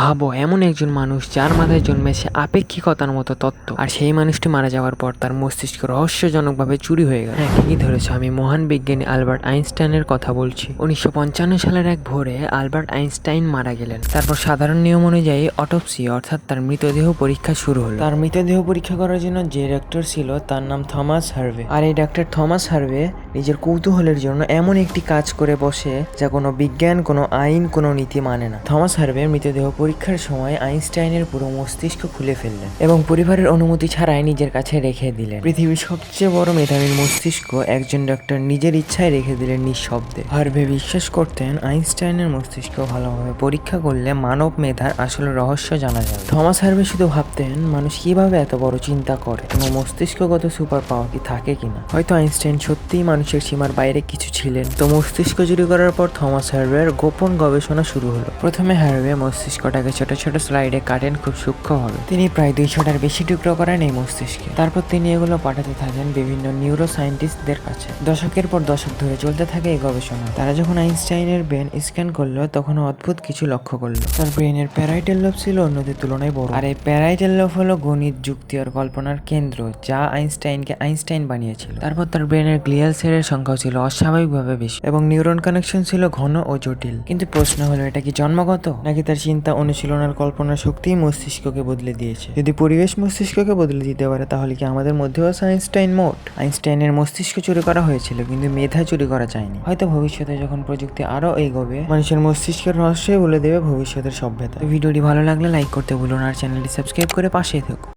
ভাবো, এমন একজন মানুষ যার মাথায় জন্মেছে আপেক্ষিকতার মতো তত্ত্ব, আর সেই মানুষটি মারা যাওয়ার পর তার মস্তিষ্ক রহস্যজনকভাবে চুরি হয়ে গেল। হ্যাঁ ঠিকই ধরেছ, আমি মহান বিজ্ঞানী আলবার্ট আইনস্টাইনের কথা বলছি। উনিশশো পঞ্চান্ন সালের এক ভোরে আলবার্ট আইনস্টাইন মারা গেলেন। তারপর সাধারণ নিয়ম অনুযায়ী অটোপসি, অর্থাৎ তার মৃতদেহ পরীক্ষা শুরু হলো। তার মৃতদেহ পরীক্ষা করার জন্য যে ডাক্তার ছিল, তার নাম থমাস হার্ভে। আর এই ডাক্তার থমাস হার্ভে নিজের কৌতূহলের জন্য এমন একটি কাজ করে বসে যা কোনো বিজ্ঞান, কোনো আইন, কোনো নীতি মানে না। থমাস হার্ভে মৃতদেহ পরীক্ষার সময় আইনস্টাইনের পুরো মস্তিষ্ক খুলে ফেললেন এবং পরিবারের অনুমতি ছাড়াই নিজের কাছে রেখে দিলেন। পৃথিবীর সবচেয়ে বড় মেধাবীর মস্তিষ্ক একজন ডাক্তার নিজের ইচ্ছায় রেখে দিলেন নিঃশব্দে। হার্ভে বিশ্বাস করতেন আইনস্টাইনের মস্তিষ্ক ভালোভাবে পরীক্ষা করলে মানব মেধার আসল রহস্য জানা যাবে। থমাস হার্ভে শুধু ভাবতেন, মানুষ কীভাবে এত বড় চিন্তা করে এবং মস্তিষ্কগত সুপার পাওয়ার কি থাকে কিনা? হয়তো আইনস্টাইন সত্যিই মানুষের সীমার বাইরে কিছু ছিলেন। তো মস্তিষ্ক চুরি করার পর থমাস হার্ভের গোপন গবেষণা শুরু হলো। প্রথমে হার্ভে মস্তিষ্কটাকে ছোট ছোট স্লাইডে কাটেন, খুব সূক্ষ্মভাবে। তিনি প্রায় দুইশোটার বেশি টুকরো করেন এই মস্তিষ্কে। তারপর তিনি এগুলো পাঠাতে থাকেন বিভিন্ন নিউরো সায়েন্টিস্টদের কাছে। দশকের পর দশক ধরে চলতে থাকে এই গবেষণা। তারা যখন আইনস্টাইনের ব্রেন স্ক্যান করল তখন অদ্ভুত কিছু লক্ষ্য করল। তার ব্রেনের প্যারাইটেল লোভ ছিল অন্যদের তুলনায় বড়। আর এই প্যারাইটেল লোভ হলো গণিত, যুক্তি আর কল্পনার কেন্দ্র, যা আইনস্টাইনকে আইনস্টাইন বানিয়েছিল। তারপর তার ব্রেনের গ্লিয়াল সেলের সংখ্যাও ছিল অস্বাভাবিকভাবে বেশি এবং নিউরন কানেকশন ছিল ঘন ও জটিল। কিন্তু প্রশ্ন হলো, এটা কি জন্মগত? নাকি তার চিন্তা অনুশীলন আর কল্পনার শক্তিই মস্তিষ্ককে বদলে দিয়েছে? যদি পরিবেশ মস্তিষ্ককে বদলে দিতে পারে, তাহলে কি আমাদের মধ্যেও আইনস্টাইন মোট আইনস্টাইনের মস্তিষ্ক চুরি করা হয়েছিল, কিন্তু মেধা চুরি করা যায়নি। হয়তো ভবিষ্যতে যখন প্রযুক্তি আরও এগোবে, মানুষের মস্তিষ্কের রহস্যই বলে দেবে ভবিষ্যতের সভ্যতা। ভিডিওটি ভালো লাগলে লাইক করতে ভুলো না, আর চ্যানেলটি সাবস্ক্রাইব করে পাশে থেকো